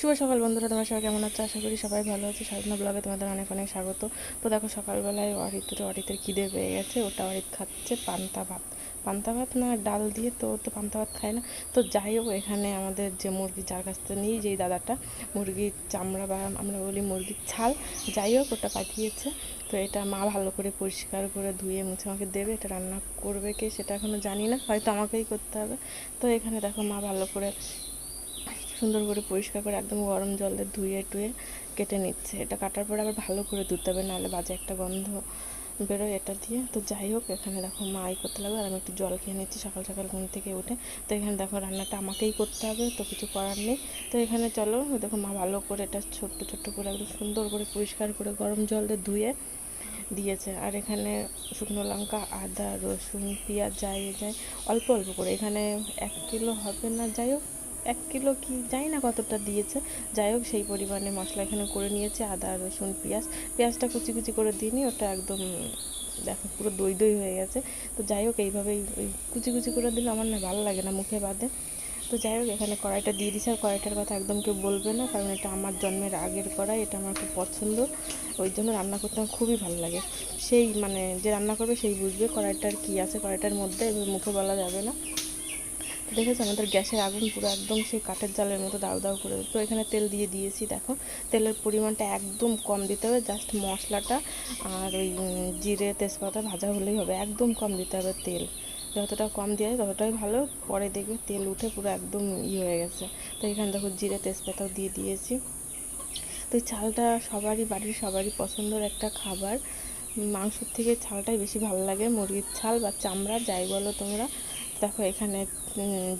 শুভ সকাল বন্ধুরা, তোমরা সবাই কেমন আছো? আশা করি সবাই ভালো আছে। সাধনা ব্লগে তোমাদের অনেক অনেক স্বাগত। তো দেখো, সকালবেলায় অরিত্রে অরিতের খিদে পেয়ে গেছে। ওটা অরিত খাচ্ছে পান্তা ভাত। পান্তা ভাত না, ডাল দিয়ে তো তো পান্তা ভাত খায় না। তো যাই হোক, এখানে আমাদের যে মুরগি, যার কাছ থেকে নিই, যেই দাদাটা মুরগির চামড়া বা আমরা বলি মুরগির ছাল, যাই হোক, ওটা পাঠিয়েছে। তো এটা মা ভালো করে পরিষ্কার করে ধুয়ে মুছে আমাকে দেবে। এটা রান্না করবে কে সেটা এখনও জানি না। হয়তো আমাকেই করতে হবে। তো এখানে দেখো, মা ভালো করে সুন্দর করে পরিষ্কার করে একদম গরম জল দিয়ে ধুয়ে টুয়ে কেটে নিচ্ছে। এটা কাটার পরে আবার ভালো করে ধুতে হবে, নাহলে বাজে একটা গন্ধ বেরোয় এটা দিয়ে। তো যাই হোক, এখানে দেখো মা এই করতে লাগবে আর আমি একটু জল খেয়ে নিচ্ছি, সকাল সকাল ঘুম থেকে উঠে। তো এখানে দেখো রান্নাটা আমাকেই করতে হবে, তো কিছু করার নেই। তো এখানে চলো, দেখো মা ভালো করে এটা ছোট্ট ছোট্ট করে একদম সুন্দর করে পরিষ্কার করে গরম জল দিয়ে ধুয়ে দিয়েছে। আর এখানে শুকনো লঙ্কা, আদা, রসুন, পেঁয়াজ যাই যায় অল্প অল্প করে। এখানে এক কিলো হবে না, যাই হোক। এক কিলো কি, জানি না কতটা দিয়েছে। যাই হোক, সেই পরিমাণে মশলা এখানে করে নিয়েছে, আদা, রসুন, পেঁয়াজ। পেঁয়াজটা কুচি কুচি করে দিইনি, ওটা একদম, দেখো, পুরো দই দই হয়ে গেছে। তো যাই হোক, এইভাবেই ওই কুচি কুচি করে দিলে আমার না ভালো লাগে না মুখে বাদে। তো যাই হোক, এখানে কড়াইটা দিয়ে দিছে আর কড়াইটার কথা একদম কেউ বলবে না, কারণ এটা আমার জন্মের আগের কড়াই, এটা আমার খুব পছন্দ। ওই জন্য রান্না করতে আমার খুবই ভালো লাগে। সেই মানে যে রান্না করবে সেই বুঝবে কড়াইটার কী আছে, কড়াইটার মধ্যে মুখে বলা যাবে না। দেখেছ? আমাদের গ্যাসের আগুন পুরো একদম সেই কাঠের জালের মতো দাউ দাউ করে। তো এখানে তেল দিয়ে দিয়েছি, দেখো। তেলের পরিমাণটা একদম কম দিতে হবে জাস্ট মশলাটা আর ওই জিরে, তেজপাতা ভাজা হলেই হবে, একদম কম দিতে হবে তেল। যতটা কম দেওয়া যায় ততটাই ভালো, পরে দেখবে তেল উঠে পুরো একদম ই হয়ে গেছে। তো এখানে দেখো জিরে, তেজপাতাও দিয়ে দিয়েছি। তো চালটা সবারই, বাড়ির সবারই পছন্দের একটা খাবার। মাংসর থেকে ছালটাই বেশি ভালো লাগে, মুরগির ছাল বা চামড়া, যাই বলো তোমরা। দেখো এখানে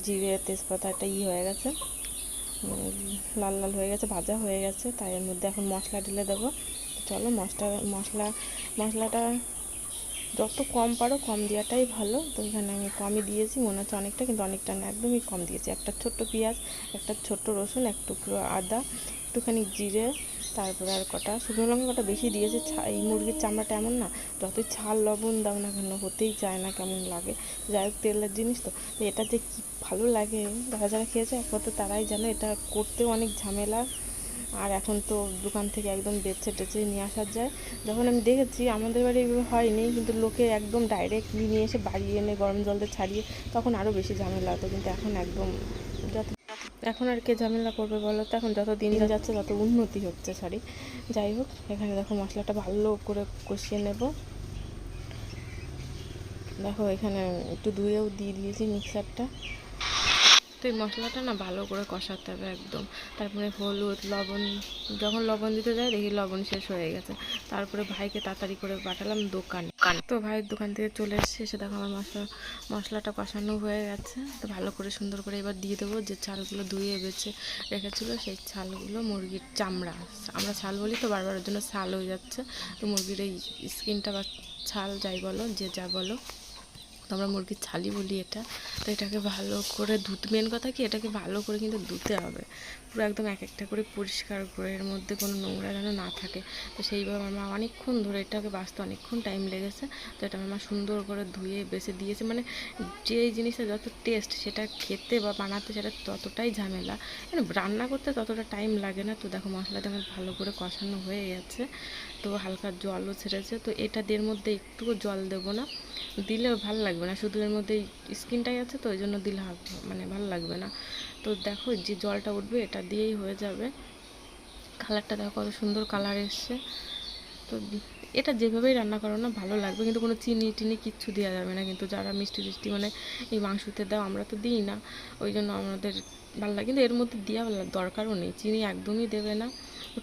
জিরে, তেজপাতা একটা ই হয়ে গেছে। লাল লাল হয়ে গেছে, ভাজা হয়ে গেছে, তাই এর মধ্যে এখন মশলা ঢেলে দেবো। চলো মশলা মশলা, মশলাটা যত কম পারো কম দেওয়াটাই ভালো। তো এখানে আমি কমই দিয়েছি, মনে হচ্ছে অনেকটা, কিন্তু অনেকটা না, একদমই কম দিয়েছি। একটা ছোট্ট পেঁয়াজ, একটা ছোট্ট রসুন, এক টুকরো আদা, একটুখানি জিরে তারপরে আর কটা? শুকনো লঙ্কা কটা বেশি দিয়েছে। এই মুরগির চামড়াটা এমন না, যতই ছাল লবণ দাও না কেন, হতেই চায় না কেমন লাগে। যাই হোক, তেলের জিনিস তো। এটা যে কী ভালো লাগে, যারা যারা খেয়েছে, একমাত্র তারাই জানে, এটা করতেও অনেক ঝামেলা। আর এখন তো দোকান থেকে একদম বেছে টেছে নিয়ে আসা যায়। যখন আমি দেখেছি, আমাদের বাড়ি হয়নি, কিন্তু লোকে একদম ডাইরেক্ট নিয়ে এসে বাড়ি এনে গরম জল দিয়ে ছাড়িয়ে, তখন আরও বেশি ঝামেলা হতো। কিন্তু এখন একদম যত এখন আর কে ঝামেলা করবে বলো তো? এখন যত দিন যাচ্ছে তত উন্নতি হচ্ছে সরি যাই হোক, এখানে দেখো মশলাটা ভালো করে কষিয়ে নেব। দেখো এখানে একটু ধুয়েও দিয়ে দিয়েছি মিক্সারটা তো এই মশলাটা না ভালো করে কষাতে হবে একদম। তারপরে হলুদ লবণ যখন লবণ দিতে যায় দেখি লবণ শেষ হয়ে গেছে। তারপরে ভাইকে তাড়াতাড়ি করে পাঠালাম দোকান। তো ভাইয়ের দোকান থেকে চলে এসছে এসে দেখো আমার মশলা মশলাটা কষানো হয়ে গেছে। তো ভালো করে সুন্দর করে এবার দিয়ে দেবো যে চালগুলো ধুয়ে বেছে রেখেছিলো সেই ছালগুলো মুরগির চামড়া। আমরা ছাল বলি তো বারবার ওর জন্য ছাল হয়ে যাচ্ছে। তো মুরগির এই স্কিনটা বা ছাল যাই বলো যে যা বলো। আমরা মুরগির ছালি বলি এটা, তো এটাকে ভালো করে ধুতে মেন কথা কি এটাকে ভালো করে কিন্তু ধুতে হবে। পুরো একদম এক একটা করে পরিষ্কার করে, এর মধ্যে কোনো নোংরা যেন না থাকে। তো সেইভাবে আমার মা অনেকক্ষণ ধরে এটাকে বাঁচতে অনেকক্ষণ টাইম লেগেছে, তো এটা আমার মা সুন্দর করে ধুয়ে বেছে দিয়েছে। মানে যে জিনিসটা যত টেস্ট সেটা খেতে বা বানাতে সেটা ততটাই ঝামেলা। রান্না করতে ততটা টাইম লাগে না। তো দেখো মশলাটা আমার ভালো করে কষানো হয়ে গেছে, তো হালকা জলও ছেড়েছে। তো এটা দিয়ে মধ্যে একটুকু জল দেবো না। দিলেও ভালো লাগবে না। শুধু এর মধ্যে স্কিনটাই আছে তো ওই জন্য দিলে মানে ভালো লাগবে না। তো দেখো যে জলটা উঠবে, এটা দিয়েই হয়ে যাবে। কালারটা দেখো কত সুন্দর কালার এসছে। তো এটা যেভাবেই রান্না করো না, ভালো লাগবে। কিন্তু কোনো চিনি টিনি কিচ্ছু দেওয়া যাবে না। কিন্তু যারা মিষ্টি টিষ্টি মানে এই মাংসতে দাও, আমরা তো দিই না। ওই জন্য আমাদের ভালো লাগে। কিন্তু এর মধ্যে দেওয়া দরকারও নেই। চিনি একদমই দেবে না।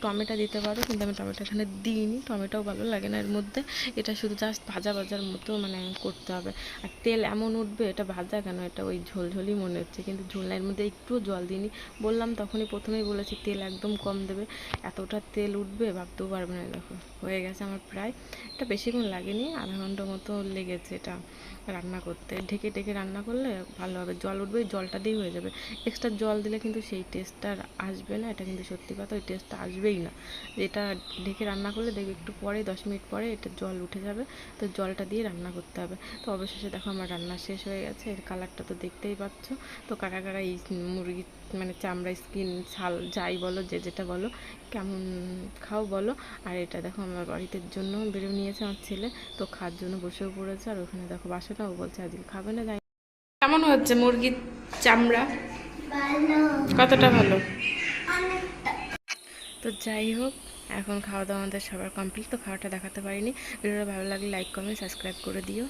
টমেটো দিতে পারো, কিন্তু আমি টমেটো এখানে দিইনি। টমেটোও ভালো লাগে না এর মধ্যে। এটা শুধু জাস্ট ভাজা ভাজার মতো মানে করতে হবে। আর তেল এমন উঠবে, এটা ভাজা কেন? এটা ওই ঝোলঝোলই মনে হচ্ছে। কিন্তু ঝোল এর মধ্যে একটু জল দিইনি। বললাম তখনই প্রথমেই বলেছি, তেল একদম কম দেবে। এতটা তেল উঠবে, ভাবতেও পারবে না। দেখো, হয়ে গেছে আমার প্রায়। এটা বেশিক্ষণ লাগেনি, আধা ঘণ্টা মতো লেগেছে এটা রান্না করতে। ঢেকে ঢেকে রান্না করলে ভালো হবে। জল উঠবে, জলটা দিয়েই হয়ে যাবে। এক্সট্রা জল দিলে কিন্তু সেই টেস্টটা আসবে না। এটা কিন্তু সত্যি কথা, ওই টেস্টটা আসবেই না। এটা ঢেকে রান্না করলে দেখবে একটু পরে, দশ মিনিট পরে এটা জল উঠে যাবে। তো জলটা দিয়ে রান্না করতে হবে। তো অবশেষে দেখো আমার রান্না শেষ হয়ে গেছে। এর কালারটা তো দেখতেই পাচ্ছ। তো কারা কারা এই মুরগি মানে চামড়া স্কিন ছাল যাই বলো যে যেটা বলো কেমন খাও বলো। আর এটা দেখো আমার বাড়িতে জন্য বেরো নিয়েছে আমার ছেলে তো খাওয়ার জন্য বসেও পড়েছে। আর ওখানে দেখো বাসাটাও বলছে আজকে খাবে না যাই। কেমন হচ্ছে মুরগির চামড়া? কতটা ভালো? তো যাই হোক এখন খাওয়া দাওয়া আমাদের সবার কমপ্লিট তো খাওয়াটা দেখাতে পারিনি। ভিডিওটা ভালো লাগলে লাইক কমেন্ট সাবস্ক্রাইব করে দিও।